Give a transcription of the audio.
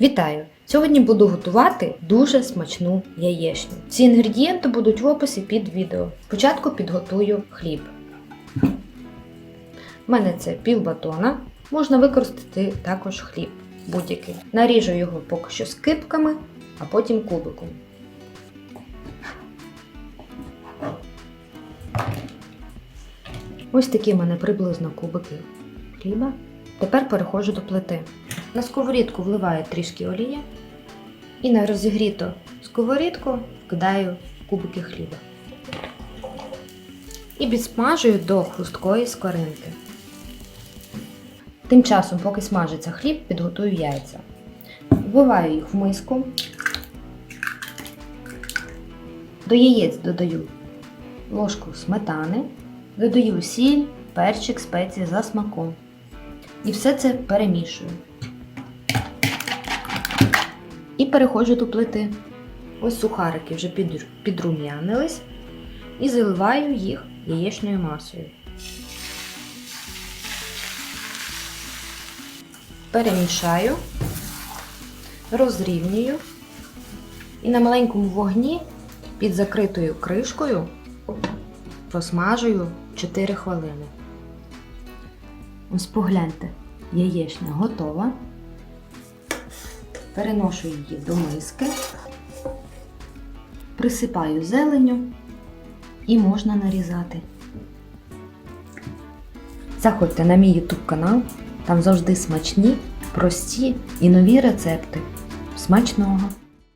Вітаю! Сьогодні буду готувати дуже смачну яєчню. Всі інгредієнти будуть в описі під відео. Спочатку підготую хліб. У мене це пів батона. Можна використати також хліб будь-який. Наріжу його поки що скипками, а потім кубиком. Ось такі в мене приблизно кубики хліба. Тепер переходжу до плити. На сковорідку вливаю трішки олії і на розігріту сковорідку вкидаю кубики хліба. І підсмажую до хрусткої скоринки. Тим часом, поки смажиться хліб, підготую яйця. Вбиваю їх в миску. До яєць додаю ложку сметани, додаю сіль, перчик, спеції за смаком. І все це перемішую. І переходжу до плити. Ось сухарики вже підрум'янились і заливаю їх яєчною масою. Перемішаю, розрівнюю і на маленькому вогні під закритою кришкою просмажую 4 хвилини. Ось погляньте, яєчня готова. Переношу її до миски, присипаю зеленню і можна нарізати. Заходьте на мій YouTube канал, там завжди смачні, прості і нові рецепти. Смачного!